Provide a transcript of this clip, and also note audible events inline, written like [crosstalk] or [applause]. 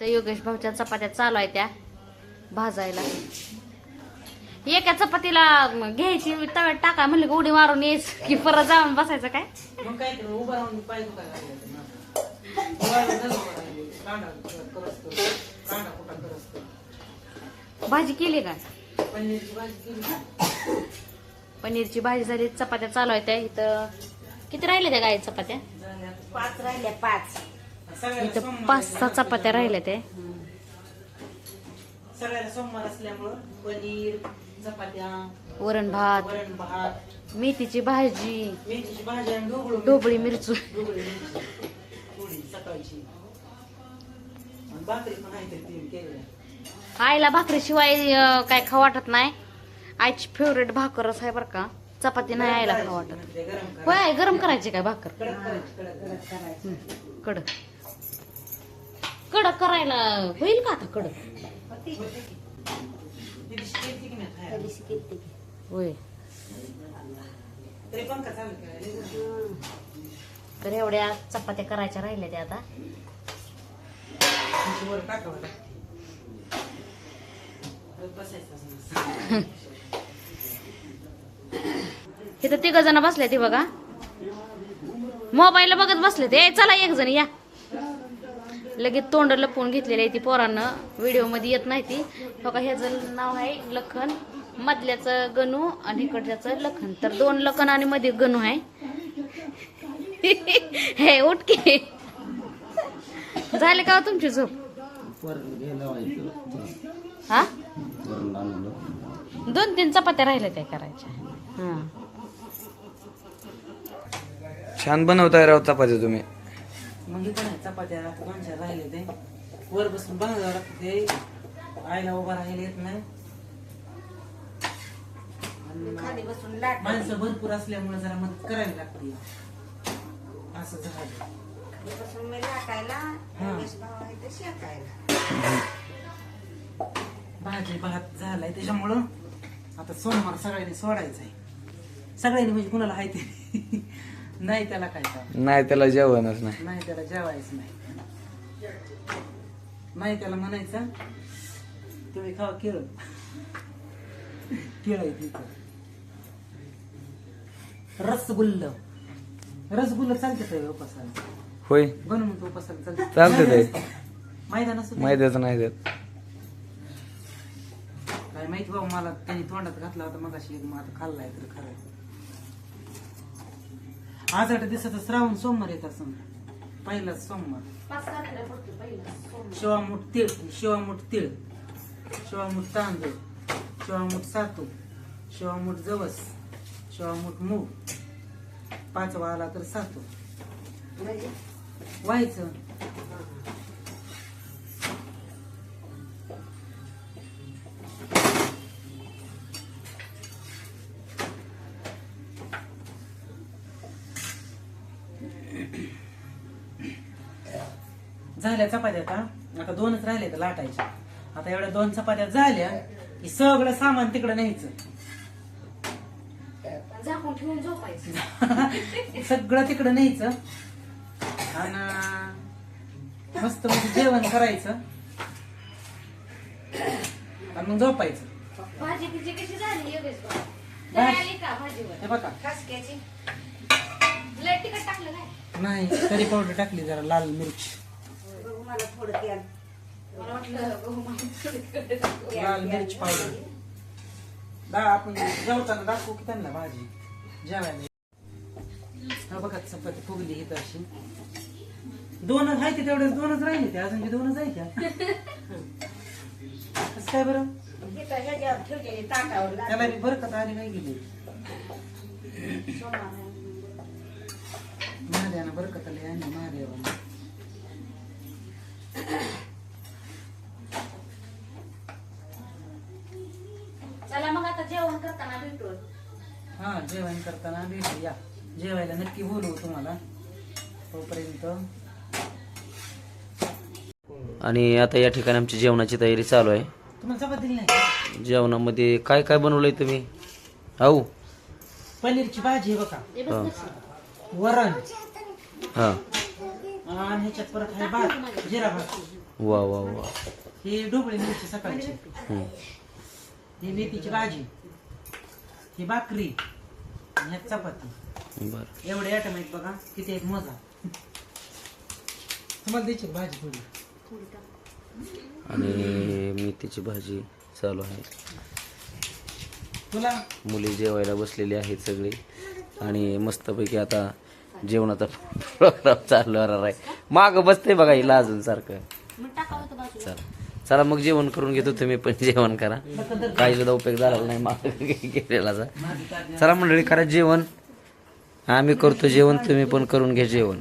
तर योगेश भाऊच्या चपात्या चालू आहे त्या भाजायला. एका चपातीला घ्यायची तव्यात टाका म्हणलं उडी मारून यायच की परत जाऊन बसायचं काय. भाजी केली का? पनीरची भाजी झाली चपात्या चालू आहेत त्या. इथं किती राहिल्या त्या गाय चपात्या. पाच. राहिले पाच. इथं पाच सहा. चपात्या राहिल्या त्या. सगळ्याला सोमवार असल्यामुळं पनीर चपात्या वरण भात वरण भात मेथीची भाजी मेथीची भाजी आणि ढोबळी ढोबळी मिरचू. ढोबळी मिरची. थोडी सकाळची. आणि भाकरी पण आहे ते तीन केलेल्या. आईला भाकरीशिवाय अं, काय खाऊ वाटत नाही. आईची फेवरेट भाकरच आहे बरं का. चपाती नाही आईला खाऊ वाटत. ते गरम. होय आई, गरम करायची काय भाकर? कडक करायची कडक कडक करायचं कडक. कडक करायला होईल का आता कडक? होय. तर एवढ्या चपात्या करायच्या राहिल्या त्या आता. हे तर तिघ जण बसले ते बघा. मोबाईल बघत बसले ते चला एक जण या. लगेच तोंड लपवून घेतलेली आहे ती पोरांना. व्हिडिओमध्ये येत नाही ती. बघा ह्याचं नाव आहे लखन. मधल्याचं गणू आणि इकडच्याचं लखन. तर दोन लखन आणि मध्ये गणू आहे. [laughs] हे उठके झाले का हो तुमची झोप? हा? दोन तीन चपात्या राहिल्या त्या करायच्या. हा. छान बनवताय राव चपात्या तुम्ही. मग इथं नाही चपात्या चार राहिले ते. वर बसून बनवावं लागतं ते. आईला उभा राहायला येत नाही. आणि खाली बसून लाट माणसं भरपूर असल्यामुळे जरा मदत करावी लागते. असं झालं. बसून मी लाटायला आहे शेकायला. भाजी भात झालाय त्याच्यामुळं आता सोमवार सगळ्यांनी सोडायचं आहे सगळ्यांनी म्हणजे कुणाला आहे ते. नाही त्याला काय काम नाही त्याला जेवणच नाही. नाही त्याला जेवायचं नाही. नाही त्याला म्हणायचं तुम्ही खावा केळ. केळ आहे तिथं. रसगुल्ल. रसगुल्ल चालते उपासाला. होय. बनवून तो उपासाला चालते. चालते ते. मैदान असं माहितीच नाही देत. काय माहिती बाबा मला त्यांनी तोंडात घातला होता मग अशी मग आता खाल्लाय तर खरं. आज आठ दिवसाचा श्रावण सोमवार येत असं पहिलाच सोमवार. शिवामूठ तीळ शिवामूठ तीळ. शिवामूठ तांदूळ शिवामूठ सातू शिवामूठ जवस शिवामूठ मूग. पाचवा आला तर सातू. म्हणजे? व्हायचं. झाल्या चपात्या का आता दोनच राहिले तर लाटायच्या. आता एवढ्या दोन चपात्या झाल्या की सगळं सामान तिकडे न्यायचं. झाकून ठेवून झोपायचं. [laughs] सगळं तिकडं न्यायचं. आणि मस्त म्हणजे जेवण करायचं. आणि मग झोपायचं. भाजी कशी झाली हे बघा. टाकलं नाही करी पावडर टाकली जरा लाल मिरची. मला थोडं तेल मला वाटलं गहू माहिती लाल मिरच पावडर दा आपण जेवताना दाखवू की त्यांना भाजी? जेवायला हा बघा चपाती फुगली ही अशी. दोनच आहे ते तेवढेच दोनच राहिले ते? अजून ते दोनच आहे त्या कसं काय बरं? ठेवलेली ताटावर. त्याला बी बरकत आली नाही गेली? महादेवानं बरकत आली आणि महादेवानं चला मग आता जेवण करताना भेटू. हा जेवण करताना भेटू या. जेवायला नक्की बोलवू तुम्हाला. तोपर्यंत. आणि आता या ठिकाणी आमची जेवणाची तयारी चालू आहे. तुम्हाला चपाती दिली नाही का? जेवणामध्ये काय काय बनवलंय तुम्ही? आऊ. पनीरची भाजी आहे बघा. हा वरण. हा. आणि ह्याच्यात परत आहे भात जिरा भात. वा वा वा. ही ढोबळी मिरची सकाळची. ही मेथीची भाजी. ही भाकरी आणि ह्यात चपाती. बर. एवढे आयटम आहेत बघा किती आहेत मोजा. तुम्हाला द्यायची का भाजी थोडी? आणि मेथीची भाजी चालू आहे. तुला? मुली जेवायला बसलेली आहेत सगळी. आणि मस्तपैकी आता जेवणाचा प्रोग्राम चालू होणार आहे. माग बसते बघा हिला अजून सारखं. चला. चला मग जेवण करून घेतो तुम्ही पण जेवण करा. काही सुद्धा उपयोग झाला नाही माग केलेला चला मंडळी करा जेवण. आम्ही करतो जेवण तुम्ही पण करून घ्या जेवण.